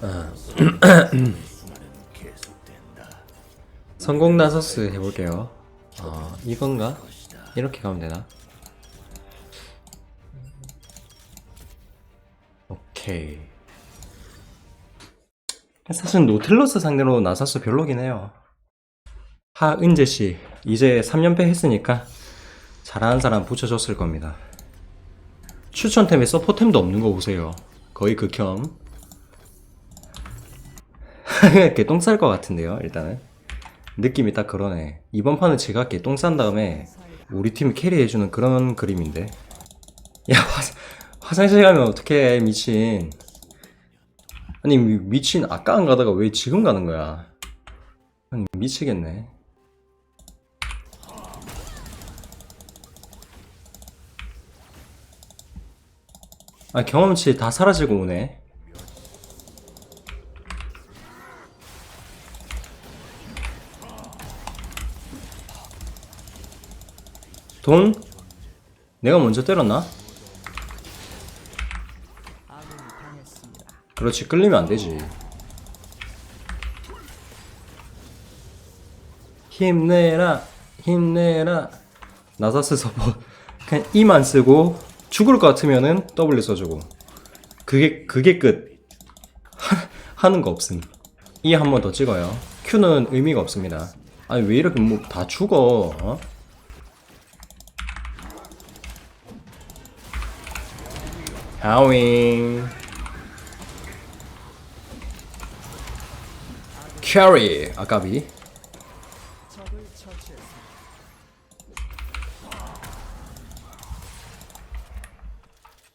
성공 나서스 해볼게요. 아 이건가? 이렇게 가면 되나? 오케이. 사실 노틸러스 상대로 나서스 별로긴 해요. 하은재 씨 이제 3연패 했으니까 잘하는 사람 붙여줬을 겁니다. 추천템에 서포템도 없는 거 보세요. 거의 극혐. 개똥 쌀 것 같은데요, 일단은. 느낌이 딱 그러네. 이번 판은 제가 개똥 싼 다음에 우리 팀 캐리해주는 그런 그림인데. 야, 화, 화장실 가면 어떡해, 미친. 아니, 미- 미친, 아까 안 가다가 왜 지금 가는 거야? 아니, 미치겠네. 아, 경험치 다 사라지고 오네. 돈? 내가 먼저 때렸나? 그렇지, 끌리면 안 되지. 힘내라, 힘내라. 나사스 서포. 그냥 E만 쓰고, 죽을 것 같으면은 W 써주고. 그게, 그게 끝. 하, 하는 거 없음. E 한 번 더 찍어요. Q는 의미가 없습니다. 아니, 왜 이렇게 뭐 다 죽어, 어? 하윙 캐리 아까비.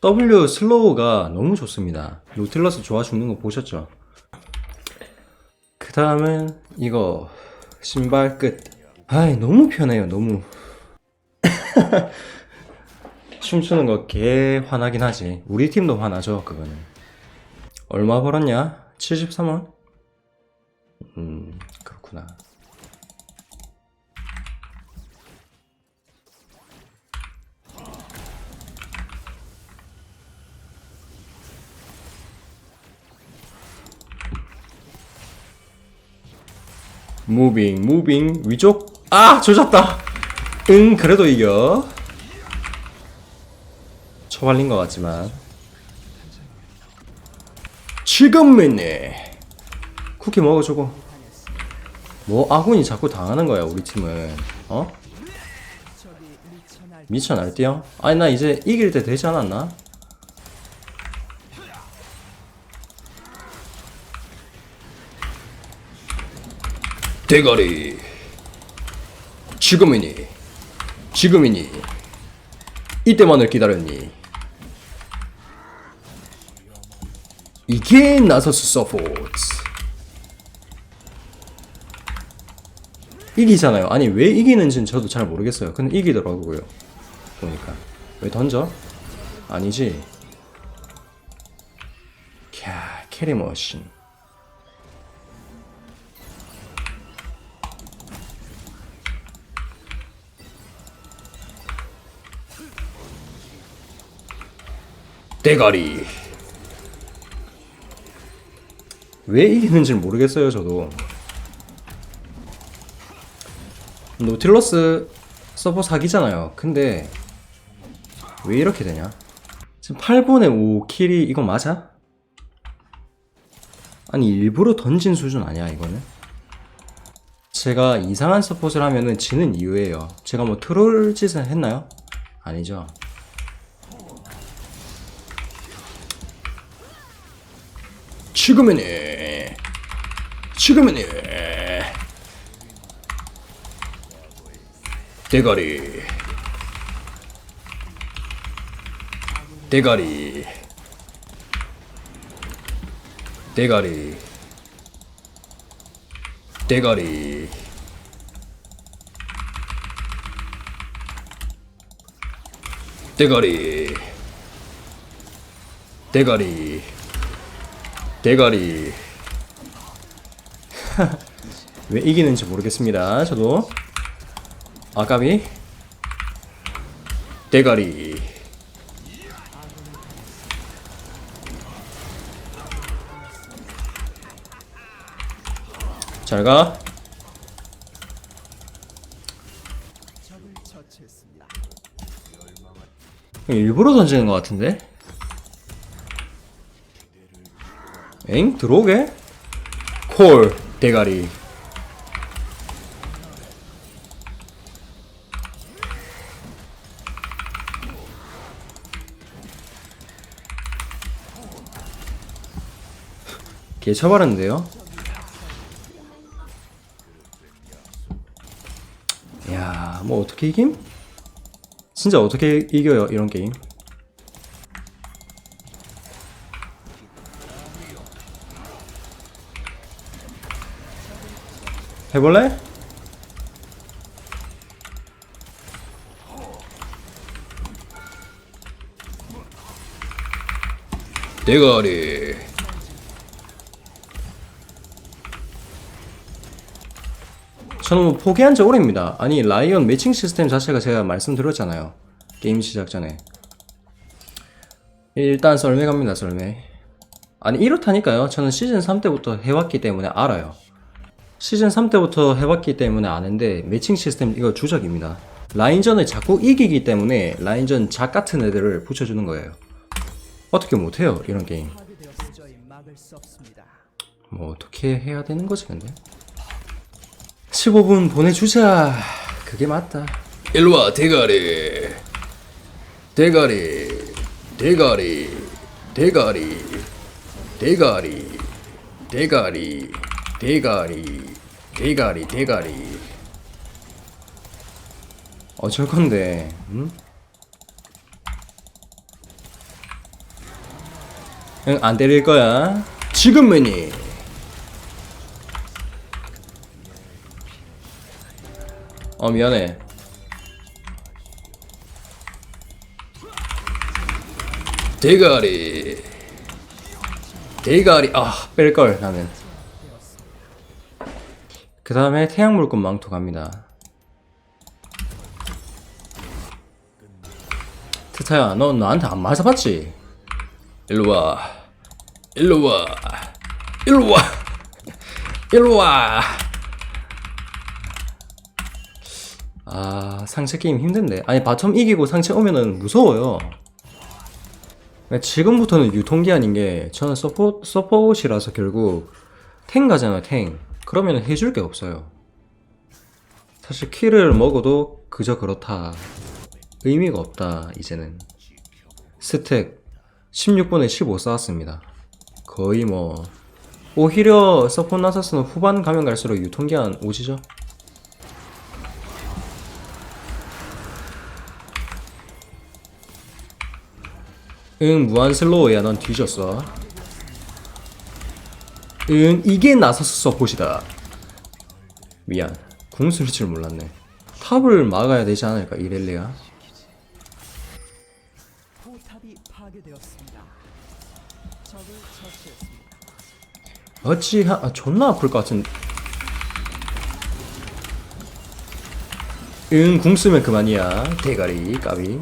W 슬로우가 너무 좋습니다. 노틸러스 좋아 죽는 거 보셨죠? 그 다음은 이거 신발 끝. 아이 너무 편해요 너무 춤추는 거 개 화나긴 하지. 우리 팀도 화나죠, 그거는. 얼마 벌었냐? 73원? 음, 그렇구나. 무빙, 무빙, 위쪽. 아! 조졌다! 응, 그래도 이겨. 처발린 것 같지만 지금이네 쿠키 먹어주고 뭐 아군이 자꾸 당하는 거야 우리 팀은 어? 미쳐 날뛰어? 아니 나 이제 이길 때 되지 않았나? 대가리 지금이니 지금이니 이때만을 기다렸니? 이게 나서스 서포트 이기잖아요. 아니 왜 이기는지는 저도 잘 모르겠어요. 근데 이기더라고요. 보니까 왜 던져? 아니지. 캬 캐리 머신. 대가리. 왜 이기는지 모르겠어요, 저도. 노틸러스 서버 사기잖아요. 근데 왜 이렇게 되냐? 지금 8분에 5킬이 이거 맞아? 아니 일부러 던진 수준 아니야 이거는? 제가 이상한 서폿을 하면은 지는 이유예요. 제가 뭐 트롤 짓을 했나요? 아니죠. 지금이네. 지금이네. 대가리. 대가리. 대가리. 대가리. 대가리. 대가리. 대가리. 왜 이기는지 모르겠습니다. 저도. 아까비. 대가리. 잘 가. 일부러 던지는 것 같은데? 엥? 들어오게? 콜 대가리 개 쳐버렸는데요? 야, 뭐 어떻게 이김? 진짜 어떻게 이겨요 이런 게임? 해볼래? 대가리 저는 뭐 포기한 지 오래입니다. 아니 라이언 매칭 시스템 자체가 제가 말씀드렸잖아요. 게임 시작 전에. 일단 썰매 갑니다. 썰매. 아니 이렇다니까요. 저는 시즌 3 때부터 해왔기 때문에 알아요. 시즌 3 때부터 해왔기 때문에 아는데 매칭 시스템 이거 주작입니다. 라인전을 자꾸 이기기 때문에 라인전 작 같은 애들을 붙여주는 거예요. 어떻게 못해요 이런 게임. 뭐 어떻게 해야 되는 거지 근데? 15분 보내주자. 그게 맞다. 일로와 대가리. 대가리. 대가리. 대가리. 대가리. 대가리. 대가리. 대가리. 대가리. 어쩔 건데? 응? 응, 안 때릴 거야. 지금은이. 어 미안해. 대가리. 대가리. 아 뺄 걸 나는. 그 다음에 태양물건 망토 갑니다. 트타야, 너 나한테 안 맞아봤지? 일로 와. 일로 와. 일로 와. 일로 와. 아 상체 게임 힘든데 아니 바텀 이기고 상체 오면은 무서워요 지금부터는 유통기한인 게 저는 서포, 서포트이라서 결국 탱 가잖아요 탱 그러면 해줄 게 없어요. 사실 킬을 먹어도 그저 그렇다. 의미가 없다 이제는. 스택 16분에 15 쌓았습니다. 거의 뭐 오히려 서포트 나사스는 후반 가면 갈수록 유통기한 오지죠? 응 무한 슬로우야 넌 뒤졌어 응 이게 나서스 서폿이다. 미안 궁 쓸 줄 몰랐네. 탑을 막아야 되지 않을까 이렐리아. 어찌 하... 아, 존나 아플 것 같은. 응궁 쓰면 그만이야. 대가리 까비.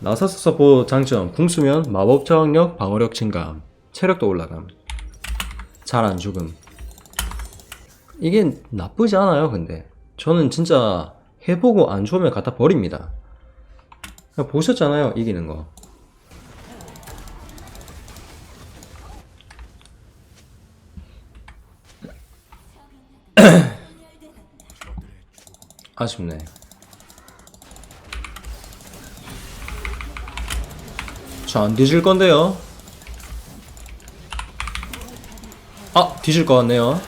나사스 서포 장점 궁 쓰면 마법 저항력 방어력 증감 체력도 올라감 잘 안 죽음 이게 나쁘지 않아요 근데 저는 진짜 해보고 안 좋으면 갖다 버립니다 보셨잖아요 이기는 거 아쉽네. 저 안 뒤질 건데요. 아, 뒤질 것 같네요.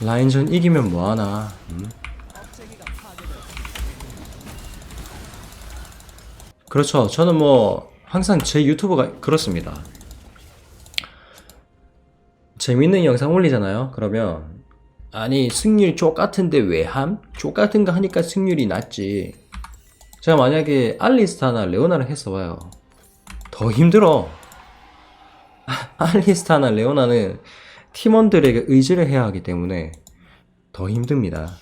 라인전 이기면 뭐하나. 음. 그렇죠. 저는 뭐, 항상 제 유튜브가 그렇습니다. 재밌는 영상 올리잖아요. 그러면 아니 승률 똑같은데 왜 함? 똑같은 거 하니까 승률이 낮지. 제가 만약에 알리스타나 레오나를 했어봐요. 더 힘들어. 아, 알리스타나 레오나는 팀원들에게 의지를 해야 하기 때문에 더 힘듭니다.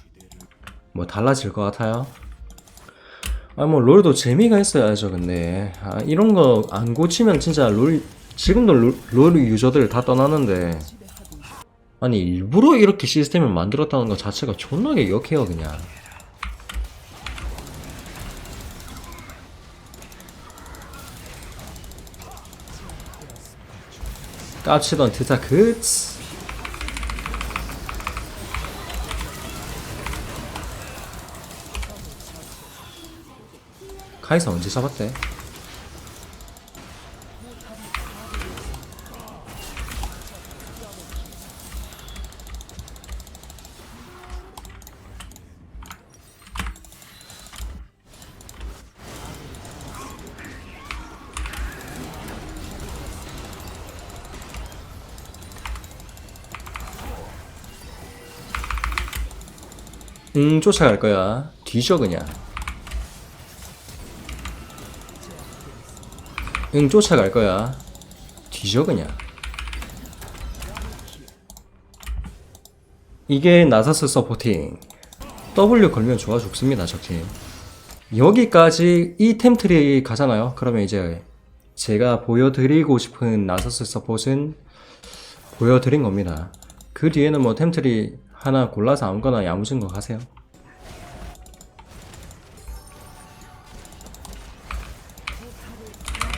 뭐 달라질 것 같아요? 아 뭐 롤도 재미가 있어야죠 근데 아, 이런 거 안 고치면 진짜 롤 지금도 롤, 롤 유저들 다 떠나는데 아니 일부러 이렇게 시스템을 만들었다는 것 자체가 존나게 역해요 그냥 깝치던 트자 그츠 카이사 언제 잡았대? 응 쫓아갈 거야. 뒤져 그냥. 응 쫓아갈 거야. 뒤져 그냥. 이게 나사스 서포팅. W 걸면 좋아 죽습니다 적팀. 여기까지 이 템트리 가잖아요. 그러면 이제 제가 보여드리고 싶은 나사스 서폿은 보여드린 겁니다. 그 뒤에는 뭐 템트리 하나 골라서 아무거나 야무진 거 하세요.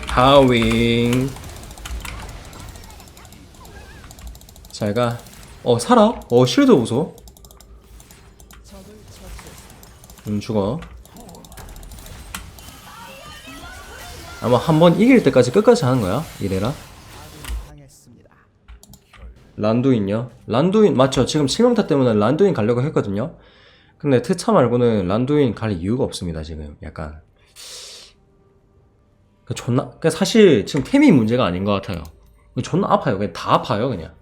하윙. 잘가. 어 살아? 어 쉴드 보소. 음 죽어. 아마 한 번 이길 때까지 끝까지 하는 거야 이래라. 란두인요? 란두인 맞죠? 지금 치명타 때문에 란두인 가려고 했거든요. 근데 트차 말고는 란두인 갈 이유가 없습니다. 지금 약간 그 존나 그 사실 지금 템이 문제가 아닌 것 같아요. 그 존나 아파요. 그냥 다 아파요 그냥.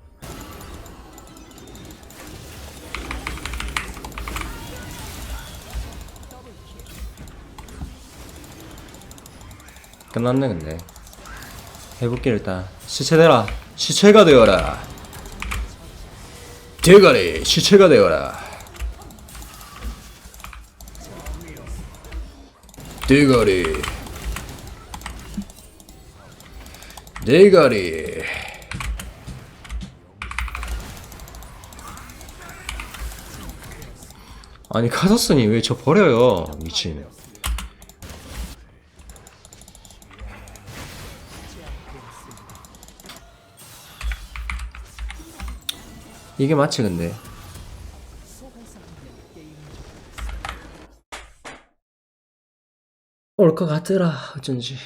끝났네 근데 해볼게 일단 시체되라 시체가 되어라 대가리 시체가 되어라. 대가리. 대가리. 아니 카서스니 왜저 버려요 미친 이게 맞지 근데? 올 것 같더라 어쩐지